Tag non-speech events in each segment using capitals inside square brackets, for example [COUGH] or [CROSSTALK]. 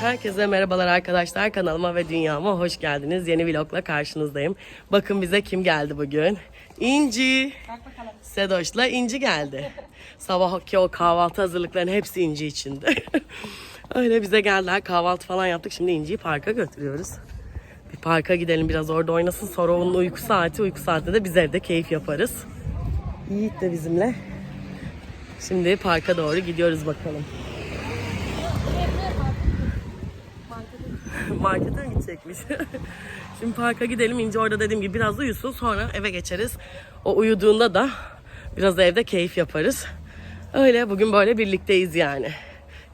Herkese merhabalar arkadaşlar. Kanalıma ve dünyama hoş geldiniz. Yeni vlogla karşınızdayım. Bakın bize kim geldi bugün? İnci. Sedoş'la İnci geldi. [LAUGHS] Sabahki o kahvaltı hazırlıklarının hepsi İnci içinde. [LAUGHS] Öyle bize geldiler. Kahvaltı falan yaptık. Şimdi İnci'yi parka götürüyoruz. Bir parka gidelim biraz orada oynasın. Sonra onun uyku saati. Uyku saatinde de biz evde keyif yaparız. Yiğit de bizimle. Şimdi parka doğru gidiyoruz bakalım. [LAUGHS] Markete mi gidecekmiş? [LAUGHS] Şimdi parka gidelim. İnce orada dediğim gibi biraz uyusun. Sonra eve geçeriz. O uyuduğunda da biraz evde keyif yaparız. Öyle bugün böyle birlikteyiz yani.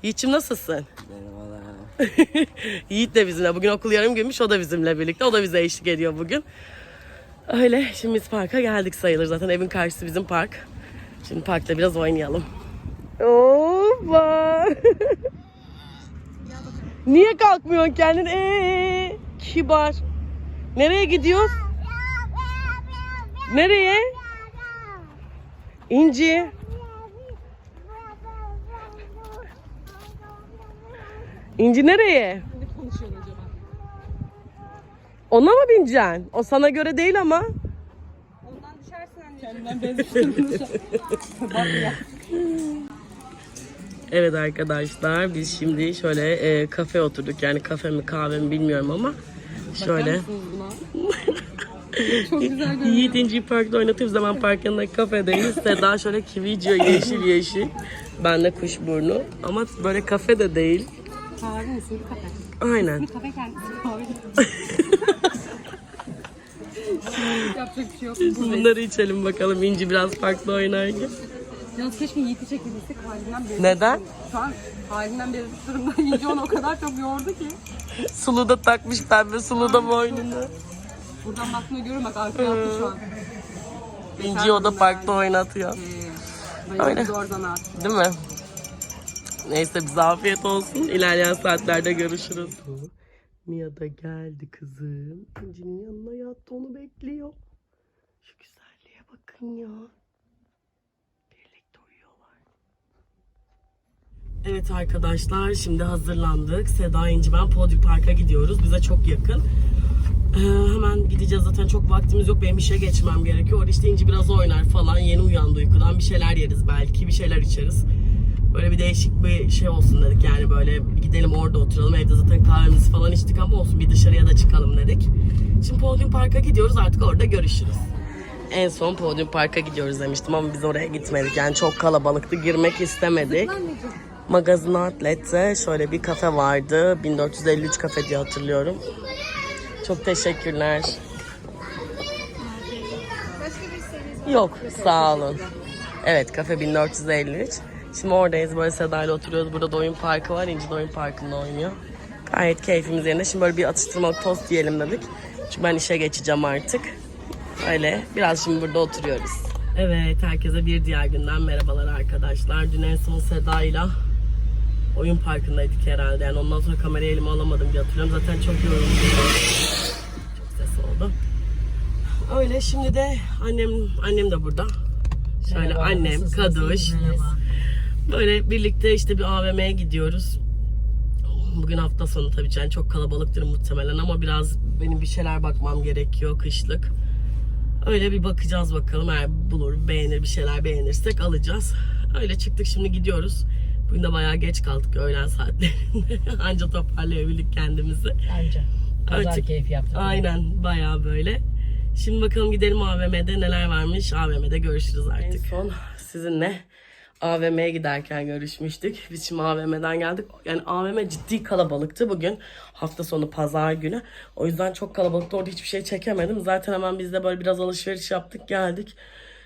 Yiğit'cim nasılsın? Merhabalar. [LAUGHS] Yiğit de bizimle. Bugün okul yarım günmüş. O da bizimle birlikte. O da bize eşlik ediyor bugün. Öyle. Şimdi biz parka geldik sayılır. Zaten evin karşısı bizim park. Şimdi parkta biraz oynayalım. Hoppa. Niye kalkmıyorsun kendin? Ee, kibar. Nereye gidiyoruz? Nereye? İnci. İnci nereye? Ona mı bineceksin? O sana göre değil ama. Ondan düşersen kendinden benziyorsun. [LAUGHS] Evet arkadaşlar biz şimdi şöyle e, kafe oturduk. Yani kafe mi kahve mi bilmiyorum ama. Şöyle. [LAUGHS] Çok güzel görünüyor. Yiğit İnci'yi parkta oynatıyoruz zaman park yanındaki kafedeyiz. Seda şöyle kivi içiyor yeşil yeşil. Ben de kuşburnu. Ama böyle kafe de değil. Kahve usulü kafe. Aynen. Kafe kendisi kahve. [LAUGHS] Yapacak bir şey yok. Bunları içelim bakalım İnci biraz parkta oynarken. Yalnız keşke Yiğit'i çekebilsek halinden beri. Neden? Şu an halinden beri durumda [LAUGHS] Yiğit'i onu o kadar çok yordu ki. Sulu da takmış pembe sulu da boynuna. Buradan baktığında görüyorum bak arkaya attı şu an. İnci'yi o da parkta oynatıyor. Ee, Öyle. Oradan. Değil mi? Neyse bize afiyet olsun. İlerleyen saatlerde görüşürüz. Mia da geldi kızım. İnci'nin yanına yattı onu bekliyor. Şu güzelliğe bakın ya. Birlikte uyuyorlar. Evet arkadaşlar şimdi hazırlandık. Seda İnci ben Podül Park'a gidiyoruz. Bize çok yakın. Ee, hemen gideceğiz zaten çok vaktimiz yok. Benim işe geçmem gerekiyor. Orada işte İnci biraz oynar falan. Yeni uyandı uykudan. Bir şeyler yeriz belki. Bir şeyler içeriz. Böyle bir değişik bir şey olsun dedik. Yani böyle gidelim orada oturalım. Evde zaten kahvemizi falan içtik ama olsun bir dışarıya da çıkalım dedik. Şimdi Podium Park'a gidiyoruz. Artık orada görüşürüz. En son Podium Park'a gidiyoruz demiştim ama biz oraya gitmedik. Yani çok kalabalıktı. Girmek istemedik. Magazin Outlet'te şöyle bir kafe vardı. 1453 kafe diye hatırlıyorum. Çok teşekkürler. Yok sağ olun. Evet kafe 1453. Şimdi oradayız böyle Seda ile oturuyoruz. Burada da oyun parkı var. İnci oyun parkında oynuyor. Gayet keyfimiz yerinde. Şimdi böyle bir atıştırmalık tost yiyelim dedik. Çünkü ben işe geçeceğim artık. Öyle biraz şimdi burada oturuyoruz. Evet herkese bir diğer günden merhabalar arkadaşlar. Dün en son Seda ile oyun parkındaydık herhalde. Yani ondan sonra kamerayı elime alamadım diye hatırlıyorum. Zaten çok yoruldum. Çok ses oldu. Öyle şimdi de annem annem de burada. Şöyle annem, Kaduş. Böyle birlikte işte bir AVM'ye gidiyoruz. Bugün hafta sonu tabii yani çok kalabalıktır muhtemelen ama biraz benim bir şeyler bakmam gerekiyor kışlık. Öyle bir bakacağız bakalım eğer bulur beğenir bir şeyler beğenirsek alacağız. Öyle çıktık şimdi gidiyoruz. Bugün de bayağı geç kaldık öğlen saatlerinde. [LAUGHS] Anca toparlayabildik kendimizi. Anca. Pazar Artık- keyfi yaptık. Aynen bayağı böyle. Şimdi bakalım gidelim AVM'de neler varmış. AVM'de görüşürüz artık. En son sizinle AVM'ye giderken görüşmüştük. Biz şimdi AVM'den geldik. Yani AVM ciddi kalabalıktı bugün. Hafta sonu pazar günü. O yüzden çok kalabalıktı. Orada hiçbir şey çekemedim. Zaten hemen biz de böyle biraz alışveriş yaptık geldik.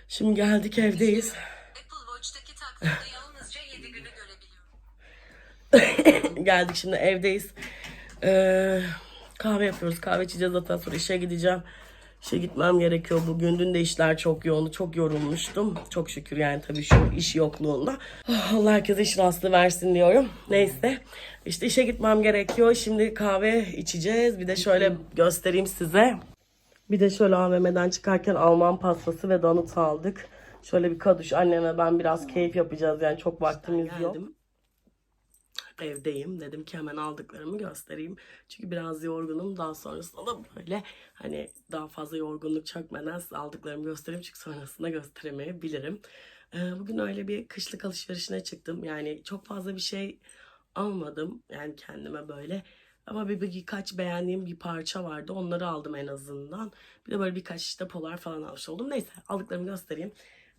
Şimdi geldik evdeyiz. Apple Watch'taki takvimde [LAUGHS] geldik şimdi evdeyiz. Ee, kahve yapıyoruz. Kahve içeceğiz zaten sonra işe gideceğim. İşe gitmem gerekiyor bugün. Dün de işler çok yoğundu. Çok yorulmuştum. Çok şükür yani tabii şu iş yokluğunda. Ah, Allah herkese iş rastlığı versin diyorum. Neyse. İşte işe gitmem gerekiyor. Şimdi kahve içeceğiz. Bir de şöyle göstereyim size. Bir de şöyle AVM'den çıkarken Alman pastası ve donut aldık. Şöyle bir kaduş annem ve ben biraz keyif yapacağız yani çok vaktimiz yok. Evdeyim. Dedim ki hemen aldıklarımı göstereyim. Çünkü biraz yorgunum. Daha sonrasında da böyle hani daha fazla yorgunluk çökmeden size aldıklarımı göstereyim. Çünkü sonrasında gösteremeyebilirim. Ee, bugün öyle bir kışlık alışverişine çıktım. Yani çok fazla bir şey almadım. Yani kendime böyle. Ama bir, birkaç beğendiğim bir parça vardı. Onları aldım en azından. Bir de böyle birkaç işte polar falan almış oldum. Neyse aldıklarımı göstereyim.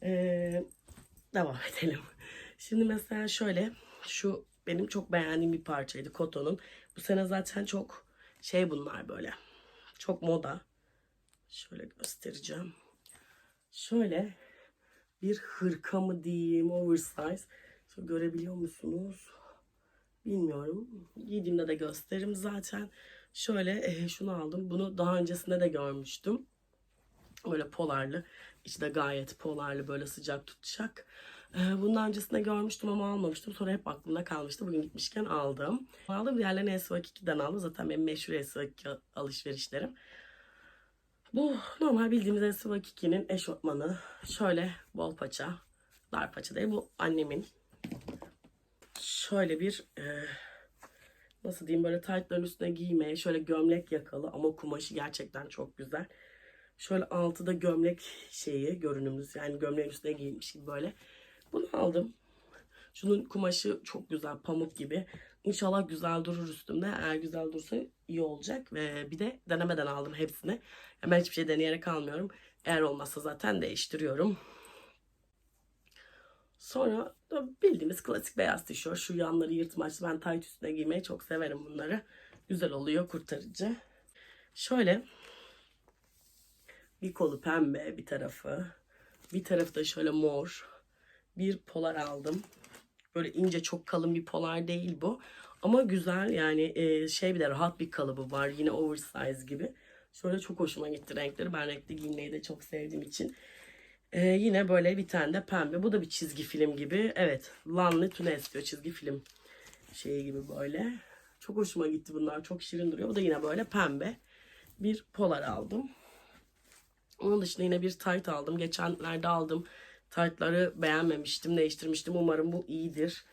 Ee, devam [LAUGHS] edelim. Şimdi mesela şöyle şu benim çok beğendiğim bir parçaydı kotonun. Bu sene zaten çok şey bunlar böyle. Çok moda. Şöyle göstereceğim. Şöyle bir hırka mı diyeyim oversize. Şöyle görebiliyor musunuz? Bilmiyorum. Giydiğimde de gösteririm zaten. Şöyle eh, şunu aldım. Bunu daha öncesinde de görmüştüm. Böyle polarlı. İçi de gayet polarlı böyle sıcak tutacak. Eh, Bundan öncesinde görmüştüm ama almamıştım. Sonra hep aklımda kalmıştı. Bugün gitmişken aldım. Aldım. Diğerlerini SVK2'den aldım. Zaten benim meşhur SVK alışverişlerim. Bu normal bildiğimiz SVK2'nin eşofmanı. Şöyle bol paça. Dar paça değil. Bu annemin şöyle bir e, nasıl diyeyim böyle taytların üstüne giymeye şöyle gömlek yakalı ama kumaşı gerçekten çok güzel. Şöyle altıda gömlek şeyi görünümümüz yani gömleğin üstüne giymiş gibi böyle. Bunu aldım. Şunun kumaşı çok güzel pamuk gibi. İnşallah güzel durur üstümde. Eğer güzel durursa iyi olacak. Ve bir de denemeden aldım hepsini. Ben hiçbir şey deneyerek almıyorum. Eğer olmazsa zaten değiştiriyorum. Sonra bildiğimiz klasik beyaz tişört. Şu yanları yırtmaçlı. Ben tayt üstüne giymeyi çok severim bunları. Güzel oluyor, kurtarıcı. Şöyle bir kolu pembe bir tarafı. Bir tarafı da şöyle mor. Bir polar aldım. Böyle ince çok kalın bir polar değil bu. Ama güzel yani e, şey bir de rahat bir kalıbı var. Yine oversize gibi. Şöyle çok hoşuma gitti renkleri. Ben renkli giymeyi de çok sevdiğim için. Ee, yine böyle bir tane de pembe. Bu da bir çizgi film gibi. Evet. Lanlı Tunes diyor çizgi film şeyi gibi böyle. Çok hoşuma gitti bunlar. Çok şirin duruyor. Bu da yine böyle pembe. Bir polar aldım. Onun dışında yine bir tayt aldım. Geçenlerde aldım. Taytları beğenmemiştim. Değiştirmiştim. Umarım bu iyidir.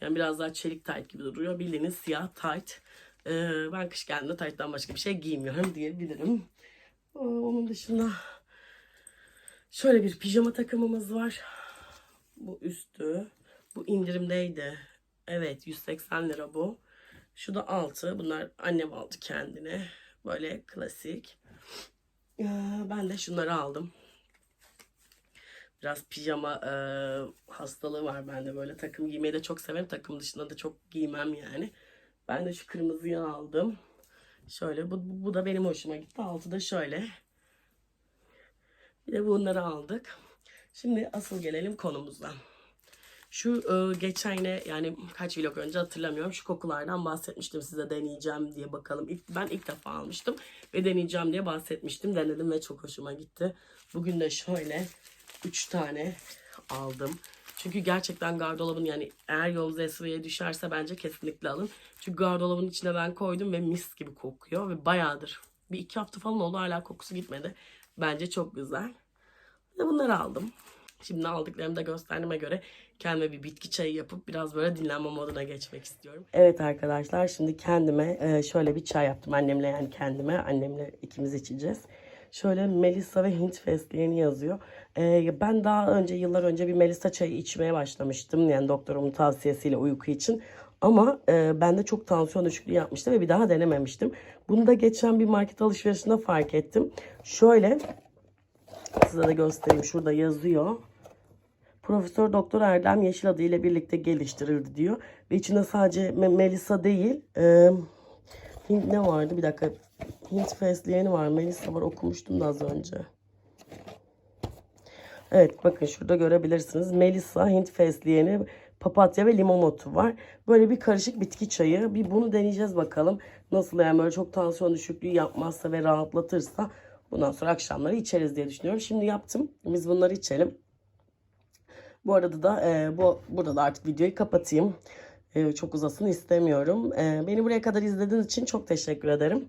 Yani biraz daha çelik tayt gibi duruyor. Bildiğiniz siyah tayt. Ee, ben kış geldiğinde tayttan başka bir şey giymiyorum diyebilirim. Ee, Onun dışında Şöyle bir pijama takımımız var. Bu üstü. Bu indirimdeydi. Evet 180 lira bu. Şu da altı. Bunlar annem aldı kendine. Böyle klasik. Ee, Ben de şunları aldım. Biraz pijama e, hastalığı var bende. Böyle takım giymeyi de çok severim. Takım dışında da çok giymem yani. Ben de şu kırmızıyı aldım. Şöyle bu, bu, da benim hoşuma gitti. Altı da şöyle. Bir de bunları aldık. Şimdi asıl gelelim konumuza. Şu e, geçen yine yani kaç vlog önce hatırlamıyorum. Şu kokulardan bahsetmiştim size deneyeceğim diye bakalım. İlk, ben ilk defa almıştım ve deneyeceğim diye bahsetmiştim. Denedim ve çok hoşuma gitti. Bugün de şöyle 3 tane aldım. Çünkü gerçekten gardırobun yani eğer yolunuz Esra'ya düşerse bence kesinlikle alın. Çünkü gardırobun içine ben koydum ve mis gibi kokuyor ve bayağıdır. Bir iki hafta falan oldu hala kokusu gitmedi. Bence çok güzel. De bunları aldım. Şimdi aldıklarımı da gösterdiğime göre kendime bir bitki çayı yapıp biraz böyle dinlenme moduna geçmek istiyorum. Evet arkadaşlar şimdi kendime e, şöyle bir çay yaptım. Annemle yani kendime. Annemle ikimiz içeceğiz. Şöyle Melisa ve Hint fesleğeni yazıyor. E, ben daha önce yıllar önce bir Melisa çayı içmeye başlamıştım. Yani doktorumun tavsiyesiyle uyku için. Ama e, bende çok tansiyon düşüklüğü yapmıştı ve bir daha denememiştim. Bunu da geçen bir market alışverişinde fark ettim. Şöyle size de göstereyim. Şurada yazıyor. Profesör Doktor Erdem Yeşil adı ile birlikte geliştirildi diyor. Ve içinde sadece Me- Melisa değil. E, ne vardı? Bir dakika. Hint fesleğeni var. Melisa var. Okumuştum da az önce. Evet bakın şurada görebilirsiniz. Melisa, Hint fesleğeni, papatya ve limon otu var. Böyle bir karışık bitki çayı. Bir bunu deneyeceğiz bakalım. Nasıl yani böyle çok tansiyon düşüklüğü yapmazsa ve rahatlatırsa bundan sonra akşamları içeriz diye düşünüyorum. Şimdi yaptım. Biz bunları içelim. Bu arada da e, bu burada da artık videoyu kapatayım. E, çok uzasın istemiyorum. E, beni buraya kadar izlediğiniz için çok teşekkür ederim.